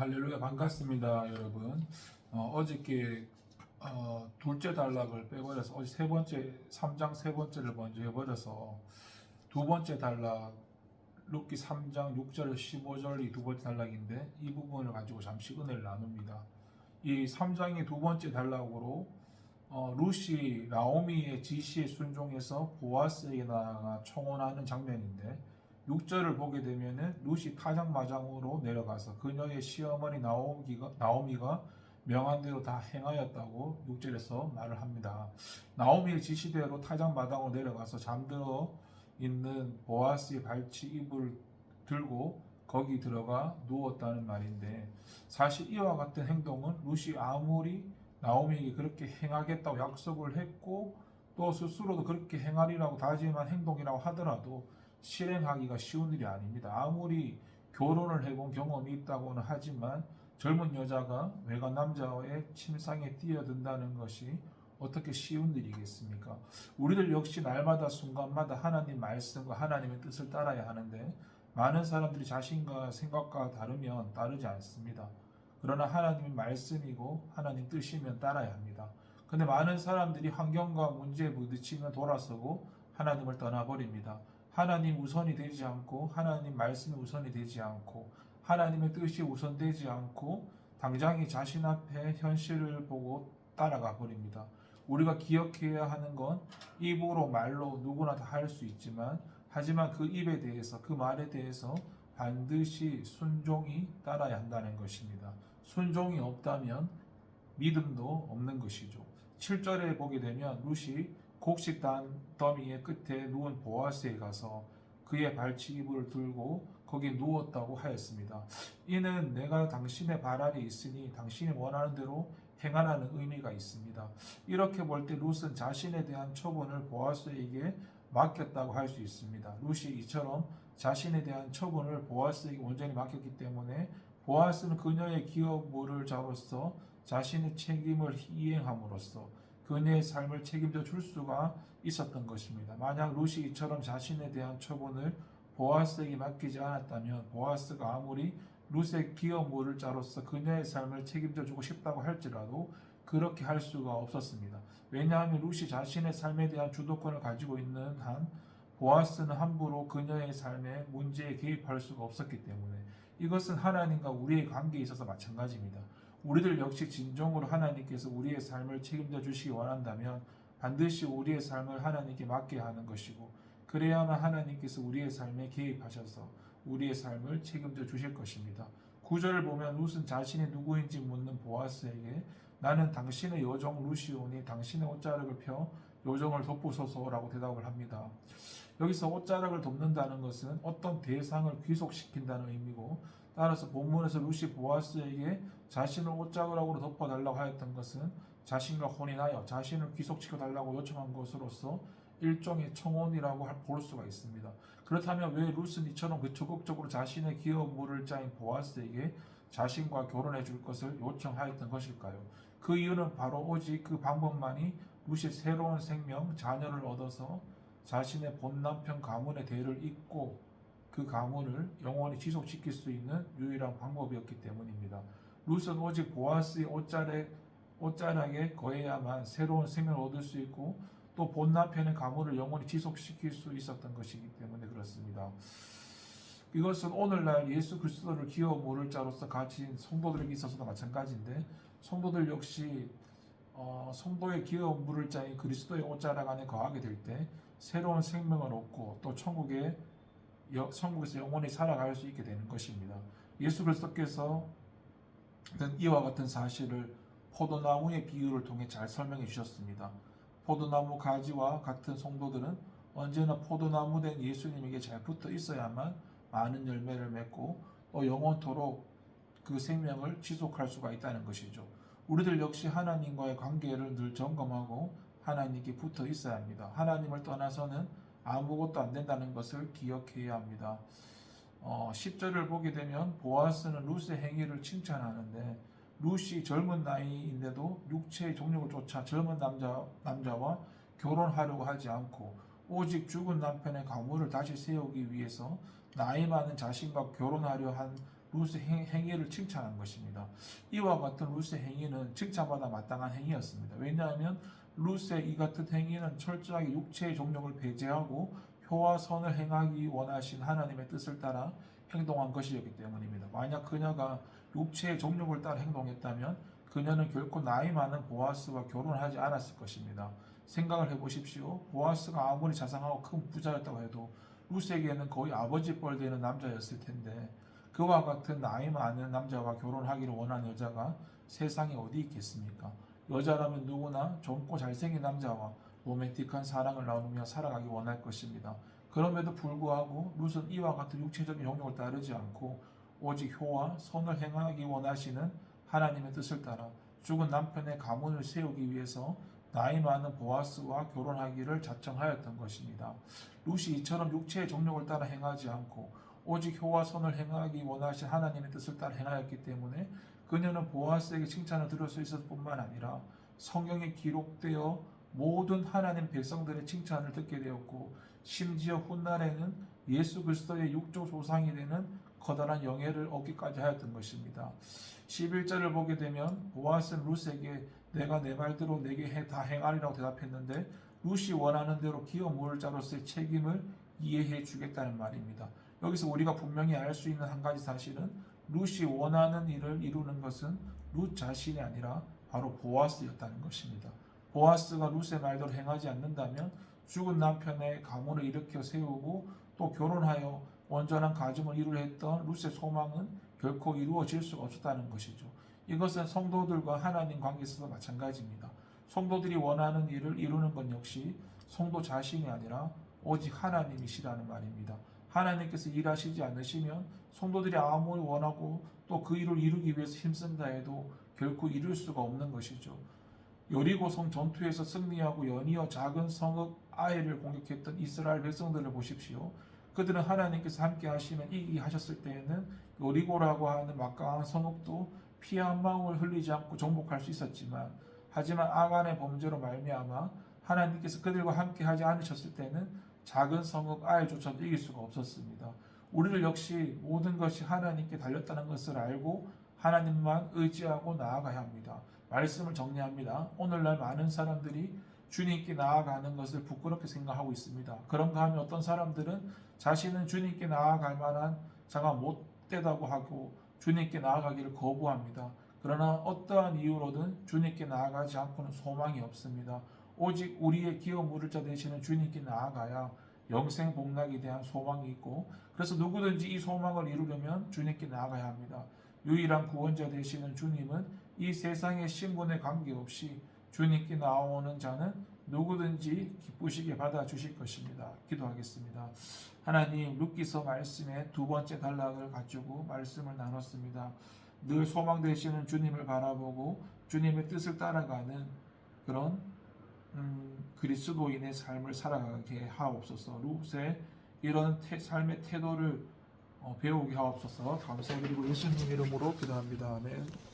할렐루야 반갑습니다 여러분. 어, 저께 어, 둘째 단락을 빼버려서 어제 세 번째 3장 세 번째를 먼저 해버려서 두 번째 단락 룻기 3장 6절 15절이 두 번째 단락인데 이 부분을 가지고 잠시 은혜를 나눕니다. 이 3장의 두 번째 단락으로 어, 루시 라오미의 지시에 순종해서 보아스에게 나아가 청혼하는 장면인데 6절을 보게 되면은 루시 타장마장으로 내려가서 그녀의 시어머니 나오미가, 나오미가 명한 대로 다 행하였다고 6절에서 말을 합니다. 나오미의 지시대로 타장마당으로 내려가서 잠들어 있는 보아스의 발치 이불을 들고 거기 들어가 누웠다는 말인데 사실 이와 같은 행동은 루시 아무리 나오미에게 그렇게 행하겠다고 약속을 했고 또 스스로도 그렇게 행하리라고 다짐한 행동이라고 하더라도 실행하기가 쉬운 일이 아닙니다. 아무리 결혼을 해본 경험이 있다고는 하지만 젊은 여자가 외간 남자의 침상에 뛰어든다는 것이 어떻게 쉬운 일이겠습니까? 우리들 역시 날마다 순간마다 하나님 말씀과 하나님의 뜻을 따라야 하는데 많은 사람들이 자신과 생각과 다르면 따르지 않습니다. 그러나 하나님의 말씀이고 하나님 뜻이면 따라야 합니다. 근데 많은 사람들이 환경과 문제에 부딪히면 돌아서고 하나님을 떠나버립니다. 하나님 우선이 되지 않고 하나님 말씀이 우선이 되지 않고 하나님의 뜻이 우선되지 않고 당장이 자신 앞에 현실을 보고 따라가 버립니다. 우리가 기억해야 하는 건 입으로 말로 누구나 다 할 수 있지만 하지만 그 입에 대해서 그 말에 대해서 반드시 순종이 따라야 한다는 것입니다. 순종이 없다면 믿음도 없는 것이죠. 7절에 보게 되면 룻이 곡식단 더미의 끝에 누운 보아스에 가서 그의 발치 이불을 들고 거기 누웠다고 하였습니다. 이는 내가 당신의 발알이 있으니 당신이 원하는 대로 행하라는 의미가 있습니다. 이렇게 볼 때 룻은 자신에 대한 처분을 보아스에게 맡겼다고 할 수 있습니다. 룻이 이처럼 자신에 대한 처분을 보아스에게 온전히 맡겼기 때문에 보아스는 그녀의 기업물을 자로서 자신의 책임을 이행함으로써 그녀의 삶을 책임져 줄 수가 있었던 것입니다. 만약 루시 이처럼 자신에 대한 처분을 보아스에게 맡기지 않았다면 보아스가 아무리 룻의 기업물을 자로서 그녀의 삶을 책임져 주고 싶다고 할지라도 그렇게 할 수가 없었습니다. 왜냐하면 룻이 자신의 삶에 대한 주도권을 가지고 있는 한 보아스는 함부로 그녀의 삶에 문제에 개입할 수가 없었기 때문에 이것은 하나님과 우리의 관계에 있어서 마찬가지입니다. 우리들 역시 진정으로 하나님께서 우리의 삶을 책임져 주시기 원한다면 반드시 우리의 삶을 하나님께 맡게 하는 것이고 그래야만 하나님께서 우리의 삶에 개입하셔서 우리의 삶을 책임져 주실 것입니다. 구절을 보면 룻은 자신이 누구인지 묻는 보아스에게 나는 당신의 여종 루시오니 당신의 옷자락을 펴 요정을 덮으소서라고 대답을 합니다. 여기서 옷자락을 덮는다는 것은 어떤 대상을 귀속시킨다는 의미고 따라서 본문에서 루시 보아스에게 자신을 옷자락으로 덮어달라고 하였던 것은 자신과 혼인하여 자신을 귀속시켜 달라고 요청한 것으로서 일종의 청혼이라고 볼 수가 있습니다. 그렇다면 왜 룻은 이처럼 그 적극적으로 자신의 기업 물을 짜인 보아스에게 자신과 결혼해 줄 것을 요청하였던 것일까요? 그 이유는 바로 오직 그 방법만이 룻이 새로운 생명, 자녀를 얻어서 자신의 본 남편 가문의 대를 잇고 그 가문을 영원히 지속시킬 수 있는 유일한 방법이었기 때문입니다. 룻은 오직 보아스의 옷자락에, 옷자락에 거해야만 새로운 생명을 얻을 수 있고 또 본 남편의 가문을 영원히 지속시킬 수 있었던 것이기 때문에 그렇습니다. 이것은 오늘날 예수 그리스도를 기어 모를 자로서 가진 성도들에게 있어서도 마찬가지인데 성도들 역시 어, 성도의 기어 물을 자인 그리스도의 옷자락 안에 거하게 될 때 새로운 생명을 얻고 또 천국에 여, 천국에서 영원히 살아갈 수 있게 되는 것입니다. 예수 그리스도께서 이와 같은 사실을 포도나무의 비유를 통해 잘 설명해 주셨습니다. 포도나무 가지와 같은 성도들은 언제나 포도나무 된 예수님에게 잘 붙어 있어야만 많은 열매를 맺고 또 영원토록 그 생명을 지속할 수가 있다는 것이죠. 우리들 역시 하나님과의 관계를 늘 점검하고 하나님께 붙어 있어야 합니다. 하나님을 떠나서는 아무것도 안 된다는 것을 기억해야 합니다. 어, 10절을 보게 되면 보아스는 룻의 행위를 칭찬하는데 룻이 젊은 나이인데도 육체의 종력을 쫓아 젊은 남자, 남자와 결혼하려고 하지 않고 오직 죽은 남편의 가문을 다시 세우기 위해서 나이 많은 자신과 결혼하려 한 행- 행위를 칭찬한 것입니다. 이와 같은 룻의 행위는 칭찬받아 마땅한 행위였습니다. 왜냐하면 룻의 이 같은 행위는 철저하게 육체의 종력을 배제하고 표와 선을 행하기 원하신 하나님의 뜻을 따라 행동한 것이었기 때문입니다. 만약 그녀가 육체의 종력을 따라 행동했다면 그녀는 결코 나이 많은 보아스와 결혼하지 않았을 것입니다. 생각을 해보십시오. 보아스가 아무리 자상하고 큰 부자였다고 해도 룻에게는 거의 아버지 뻘 되는 남자였을 텐데 그와 같은 나이 많은 남자와 결혼하기를 원하는 여자가 세상에 어디 있겠습니까? 여자라면 누구나 젊고 잘생긴 남자와 로맨틱한 사랑을 나누며 살아가기 원할 것입니다. 그럼에도 불구하고 룻은 이와 같은 육체적인 영역을 따르지 않고 오직 효와 선을 행하기 원하시는 하나님의 뜻을 따라 죽은 남편의 가문을 세우기 위해서 나이 많은 보아스와 결혼하기를 자청하였던 것입니다. 룻이 이처럼 육체의 정욕을 따라 행하지 않고 오직 효와 선을 행하기 원하신 하나님의 뜻을 따라 행하였기 때문에 그녀는 보아스에게 칭찬을 들을 수 있을 뿐만 아니라 성경에 기록되어 모든 하나님 백성들의 칭찬을 듣게 되었고 심지어 훗날에는 예수 그리스도의 육조 조상이 되는 커다란 영예를 얻기까지 하였던 것입니다. 11절을 보게 되면 보아스는 룻에게 내가 내 말대로 내게 해, 다 행하리라고 대답했는데 룻이 원하는 대로 기업 모을 자로서의 책임을 이해해 주겠다는 말입니다. 여기서 우리가 분명히 알 수 있는 한 가지 사실은 룻이 원하는 일을 이루는 것은 룻 자신이 아니라 바로 보아스였다는 것입니다. 보아스가 룻의 말대로 행하지 않는다면 죽은 남편의 가문을 일으켜 세우고 또 결혼하여 온전한 가정을 이루려 했던 룻의 소망은 결코 이루어질 수가 없었다는 것이죠. 이것은 성도들과 하나님 관계에 있어서 마찬가지입니다. 성도들이 원하는 일을 이루는 것 역시 성도 자신이 아니라 오직 하나님이시라는 말입니다. 하나님께서 일하시지 않으시면 성도들이 아무리 원하고 또 그 일을 이루기 위해서 힘쓴다 해도 결코 이룰 수가 없는 것이죠. 여리고성 전투에서 승리하고 연이어 작은 성읍 아이를 공격했던 이스라엘 백성들을 보십시오. 그들은 하나님께서 함께 하시면 이기게 하셨을 때에는 여리고라고 하는 막강한 성읍도 피 한 방울 흘리지 않고 정복할 수 있었지만 하지만 아간의 범죄로 말미암아 하나님께서 그들과 함께 하지 않으셨을 때는 작은 성읍 아이조차도 이길 수가 없었습니다. 우리를 역시 모든 것이 하나님께 달렸다는 것을 알고 하나님만 의지하고 나아가야 합니다. 말씀을 정리합니다. 오늘날 많은 사람들이 주님께 나아가는 것을 부끄럽게 생각하고 있습니다. 그런가 하면 어떤 사람들은 자신은 주님께 나아갈 만한 자가 못되다고 하고 주님께 나아가기를 거부합니다. 그러나 어떠한 이유로든 주님께 나아가지 않고는 소망이 없습니다. 오직 우리의 기업 물을 자 되시는 주님께 나아가야 영생 복락에 대한 소망이 있고 그래서 누구든지 이 소망을 이루려면 주님께 나아가야 합니다. 유일한 구원자 되시는 주님은 이 세상의 신분에 관계없이 주님께 나오는 자는 누구든지 기쁘시게 받아 주실 것입니다. 기도하겠습니다. 하나님 룻기서 말씀의 두 번째 단락을 가지고 말씀을 나눴습니다. 늘 소망 되시는 주님을 바라보고 주님의 뜻을 따라가는 그런 음, 그리스도인의 삶을 살아가게 하옵소서. 룻의 이런 태, 삶의 태도를 어, 배우게 하옵소서. 감사드리고 예수님 이름으로 기도합니다. 아멘.